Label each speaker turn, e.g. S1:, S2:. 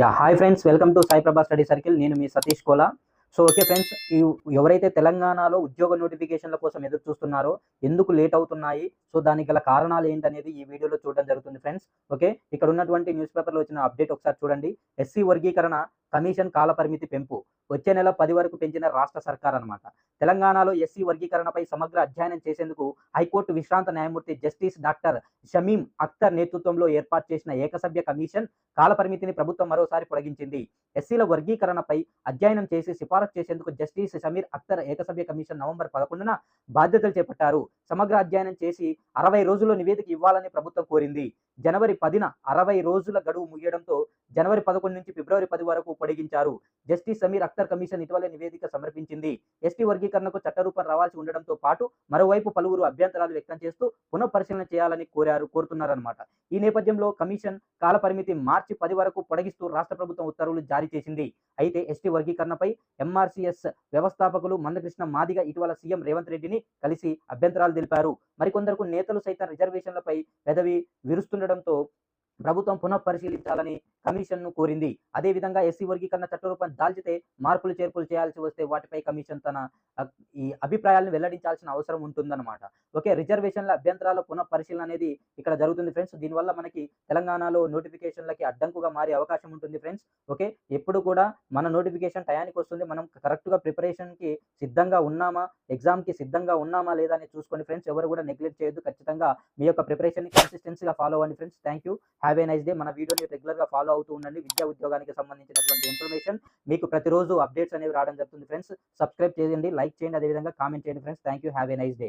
S1: Yeah hi friends welcome to Sai Prabha study circle నేను మీ Satish Kola. So okay friends ఎవరైతే తెలంగాణలో ఉద్యోగ నోటిఫికేషన్ల కోసం ఎదురు చూస్తున్నారో ఎందుకు లేట్ అవుతున్నాయి? సో దానికి గల కారణాలు ఏంటనేది ఈ వీడియోలో చూడడం జరుగుతుంది ఫ్రెండ్స్ ఓకే ఇక్కడ ఉన్నటువంటి న్యూస్ పేపర్లో వచ్చిన అప్డేట్ ఒకసారి చూడండి. ఎస్సీ వర్గీకరణ కమిషన్ కాల పరిమితి పెంపు వచ్చే నెల పది వరకు పెంచిన రాష్ట్ర సర్కార్ అనమాట తెలంగాణలో ఎస్సీ వర్గీకరణపై సమగ్ర అధ్యయనం చేసేందుకు హైకోర్టు విశ్రాంత న్యాయమూర్తి జస్టిస్ డాక్టర్ షమీం అఖ్తర్ నేతృత్వంలో ఏర్పాటు చేసిన ఏకసభ్య కమిషన్ కాలపరిమితిని ప్రభుత్వం మరోసారి పొడిగించింది. ఎస్సీల వర్గీకరణపై అధ్యయనం చేసి సిఫారసు చేసేందుకు జస్టిస్ సమీర్ అఖ్తర్ ఏకసభ్య కమిషన్ నవంబర్ పదకొండున బాధ్యతలు చేపట్టారు. సమగ్ర అధ్యయనం చేసి అరవై రోజుల్లో నివేదిక ఇవ్వాలని ప్రభుత్వం కోరింది. జనవరి పదిన అరవై రోజుల గడువు ముగియడంతో జనవరి పదకొండు నుంచి ఫిబ్రవరి పది వరకు పొడిగించారు. జస్టిస్ సమీర్ అఖ్తర్ కమిషన్ ఇటీవల నివేదిక సమర్పించింది. ఎస్టీ వర్గీకరణకు చట్టరూపం రావాల్సి ఉండడంతో పాటు మరోవైపు పలువురు అభ్యంతరాలు వ్యక్తం చేస్తూ పునఃపరిశీలన చేయాలని కోరారు కోరుతున్నారన్నమాట. ఈ నేపథ్యంలో కమిషన్ కాలపరిమితి మార్చి పది వరకు పొడిగిస్తూ రాష్ట్ర ప్రభుత్వం ఉత్తర్వులు జారీ చేసింది. అయితే ఎస్టీ వర్గీకరణపై ఎంఆర్సీఎస్ వ్యవస్థాపకులు మందకృష్ణ మాదిగ ఇటీవల సీఎం రేవంత్ రెడ్డిని కలిసి అభ్యంతరాలు తెలిపారు. మరికొందరు నేతలు సైతం రిజర్వేషన్లపై పెదవి విరుస్తుండటంతో ప్రభుత్వం పునఃపరిశీలించాలని కమిషన్ను కోరింది. అదేవిధంగా ఎస్సీ వర్గీకరణ చట్టరూపం దాల్చితే మార్పులు చేర్పులు చేయాల్సి వస్తే వాటిపై కమిషన్ తన ఈ అభిప్రాయాలను వెల్లడించాల్సిన అవసరం ఉంటుందన్నమాట. ఓకే రిజర్వేషన్ల అభ్యంతరాల పునఃపరిశీలన అనేది ఇక్కడ జరుగుతుంది ఫ్రెండ్స్. దీనివల్ల మనకి తెలంగాణలో నోటిఫికేషన్లకి అడ్డంకుగా మారే అవకాశం ఉంటుంది ఫ్రెండ్స్. ఓకే ఎప్పుడు కూడా మన నోటిఫికేషన్ టయానికి వస్తుంది. మనం కరెక్ట్గా ప్రిపరేషన్కి సిద్ధంగా ఉన్నామా ఎగ్జామ్కి సిద్ధంగా ఉన్నామా లేదా అని చూసుకొని ఫ్రెండ్స్ ఎవరు కూడా నెగ్లెక్ట్ చేయొద్దు. ఖచ్చితంగా మీ యొక్క ప్రిపరేషన్ని కన్సిస్టెన్సీగా ఫాలో అవ్వండి friends. Thank you. Have a nice day మన వీడియోని రెగ్యులర్గా ఫాలో అవుతూ ఉండండి. విద్యా ఉద్యోగానికి సంబంధించినటువంటి ఇన్ఫర్మేషన్ మీకు ప్రతిరోజు అప్డేట్స్ అనేవి రావడం జరుగుతుంది ఫ్రెండ్స్ సబ్స్క్రైబ్ చేయండి లైక్ చేయండి అదేవిధంగా కామెంట్ చేయండి friends thank you have a nice day